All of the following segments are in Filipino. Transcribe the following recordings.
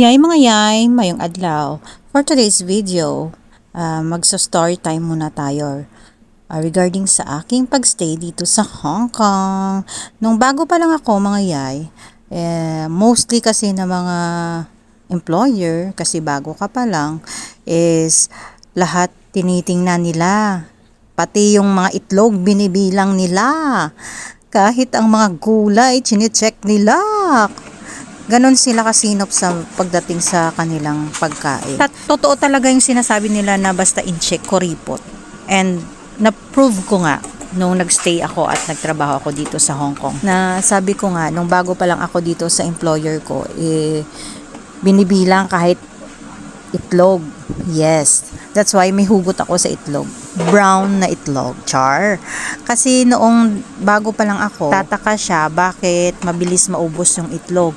Yay mga yay, mayong adlaw. For today's video, uh, magsa-story time muna tayo uh, regarding sa aking pagstay dito sa Hong Kong. Nung bago pa lang ako mga yay, eh, mostly kasi na mga employer, kasi bago ka pa lang, is lahat tinitingnan nila. Pati yung mga itlog binibilang nila. Kahit ang mga gulay, chinecheck nila Ganon sila kasinop sa pagdating sa kanilang pagkain. Tat totoo talaga yung sinasabi nila na basta in-check kuripot. And na-prove ko nga nung nagstay ako at nagtrabaho ako dito sa Hong Kong. Na sabi ko nga, nung bago pa lang ako dito sa employer ko, eh, binibilang kahit itlog. Yes. That's why may hugot ako sa itlog. Brown na itlog. Char. Kasi noong bago pa lang ako, tataka siya bakit mabilis maubos yung itlog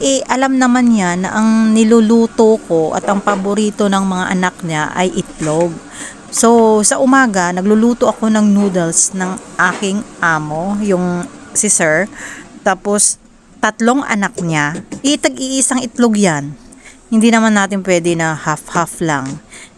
eh alam naman niya na ang niluluto ko at ang paborito ng mga anak niya ay itlog. So, sa umaga, nagluluto ako ng noodles ng aking amo, yung si sir. Tapos, tatlong anak niya, itag-iisang itlog yan. Hindi naman natin pwede na half-half lang.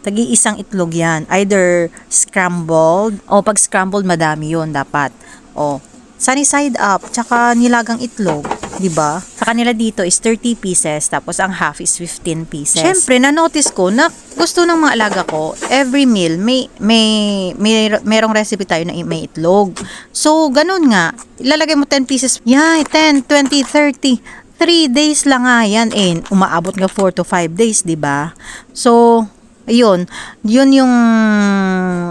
Tag-iisang itlog yan. Either scrambled, o pag scrambled, madami yon dapat. O, sunny side up, tsaka nilagang itlog 'di ba? Sa kanila dito is 30 pieces tapos ang half is 15 pieces. Syempre, na-notice ko na gusto ng mga alaga ko, every meal may may may merong recipe tayo na may itlog. So, ganun nga, ilalagay mo 10 pieces. Yeah, 10, 20, 30. 3 days lang nga yan eh. Umaabot nga 4 to 5 days, 'di ba? So, ayun, yun yung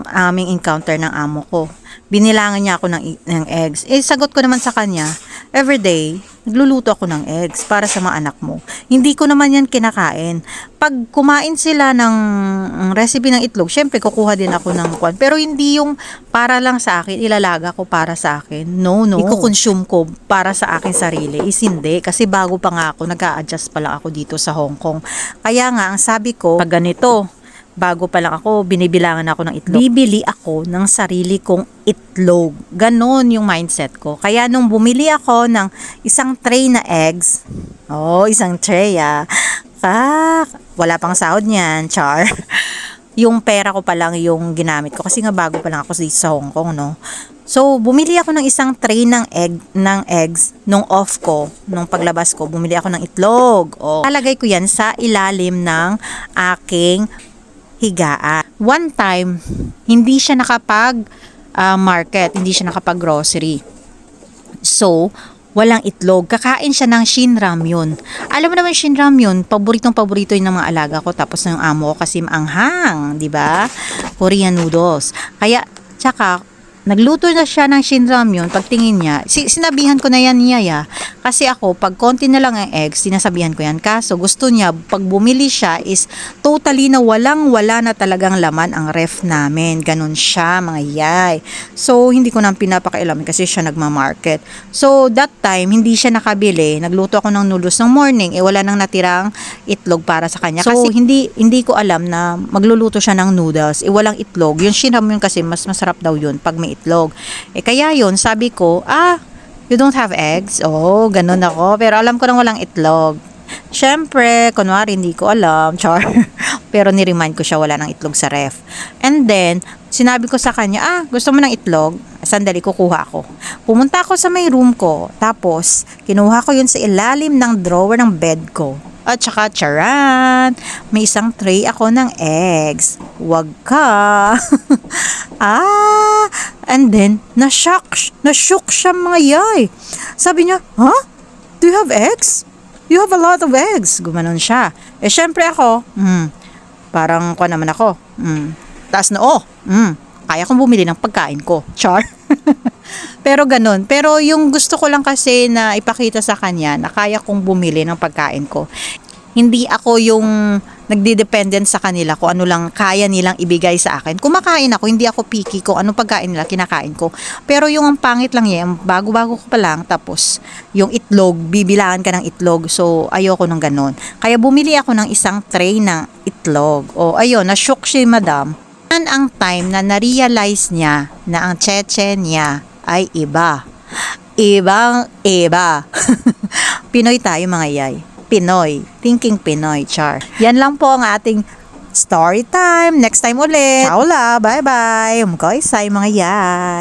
aming encounter ng amo ko. Binilangan niya ako ng, ng eggs. Eh, sagot ko naman sa kanya, everyday, nagluluto ako ng eggs para sa mga anak mo. Hindi ko naman yan kinakain. Pag kumain sila ng recipe ng itlog, syempre kukuha din ako ng kwan. Pero hindi yung para lang sa akin, ilalaga ko para sa akin. No, no. Iko-consume ko para sa akin sarili. Is hindi. Kasi bago pa nga ako, nag adjust pa lang ako dito sa Hong Kong. Kaya nga, ang sabi ko, pag ganito, bago pa lang ako, binibilangan ako ng itlog. Bibili ako ng sarili kong itlog. Ganon yung mindset ko. Kaya nung bumili ako ng isang tray na eggs, oh, isang tray ah, ah wala pang sahod niyan, char. yung pera ko pa lang yung ginamit ko kasi nga bago pa lang ako sa Hong Kong, no. So, bumili ako ng isang tray ng egg ng eggs nung off ko, nung paglabas ko, bumili ako ng itlog. O, talagay ko 'yan sa ilalim ng aking higaan. One time, hindi siya nakapag uh, market, hindi siya nakapag grocery. So, walang itlog. Kakain siya ng shin ramyun. Alam mo naman shin ramyun, paboritong paborito yun ng mga alaga ko tapos ng amo ko kasi maanghang, 'di ba? Korean noodles. Kaya tsaka Nagluto na siya ng shinramyun. Pagtingin niya, si, sinabihan ko na yan niya ya. Kasi ako, pag konti na lang ang eggs, sinasabihan ko yan. Kaso gusto niya, pag bumili siya is totally na walang wala na talagang laman ang ref namin. Ganun siya, mga yay. So, hindi ko nang pinapakailaman kasi siya nagmamarket. So, that time, hindi siya nakabili. Nagluto ako ng noodles ng morning. Eh, wala nang natirang itlog para sa kanya. So, kasi hindi, hindi ko alam na magluluto siya ng noodles. Eh, walang itlog. Yung shinramyun kasi, mas masarap daw yun pag may itlog. Eh kaya yun, sabi ko, ah, you don't have eggs? Oh, ganun ako. Pero alam ko nang walang itlog. Siyempre, kunwari hindi ko alam, char. Pero ni-remind ko siya wala ng itlog sa ref. And then, sinabi ko sa kanya, ah, gusto mo ng itlog? Sandali, kukuha ako. Pumunta ako sa may room ko. Tapos, kinuha ko yun sa ilalim ng drawer ng bed ko. At saka, charan, may isang tray ako ng eggs. Wag ka. ah, and then, na-shock, na-shock siya mga yay. Sabi niya, huh? Do you have eggs? You have a lot of eggs. Gumanon siya. Eh, syempre ako, hmm, parang ko naman ako. Hmm, taas na oh. Hmm, kaya kong bumili ng pagkain ko. Char. Pero ganun. Pero yung gusto ko lang kasi na ipakita sa kanya na kaya kong bumili ng pagkain ko. Hindi ako yung nagdi-dependent sa kanila kung ano lang kaya nilang ibigay sa akin. Kumakain ako, hindi ako picky ko anong pagkain nila, kinakain ko. Pero yung ang pangit lang yan, bago-bago ko pa lang, tapos yung itlog, bibilangan ka ng itlog. So, ayoko nung ganun. Kaya bumili ako ng isang tray ng itlog. O, ayun, na-shock si madam. Yan ang time na na-realize niya na ang cheche niya ay iba. Ibang iba. Pinoy tayo mga yay. Pinoy. Thinking Pinoy, char. Yan lang po ang ating story time. Next time ulit. Ciao la. Bye-bye. Umkoy say mga yay.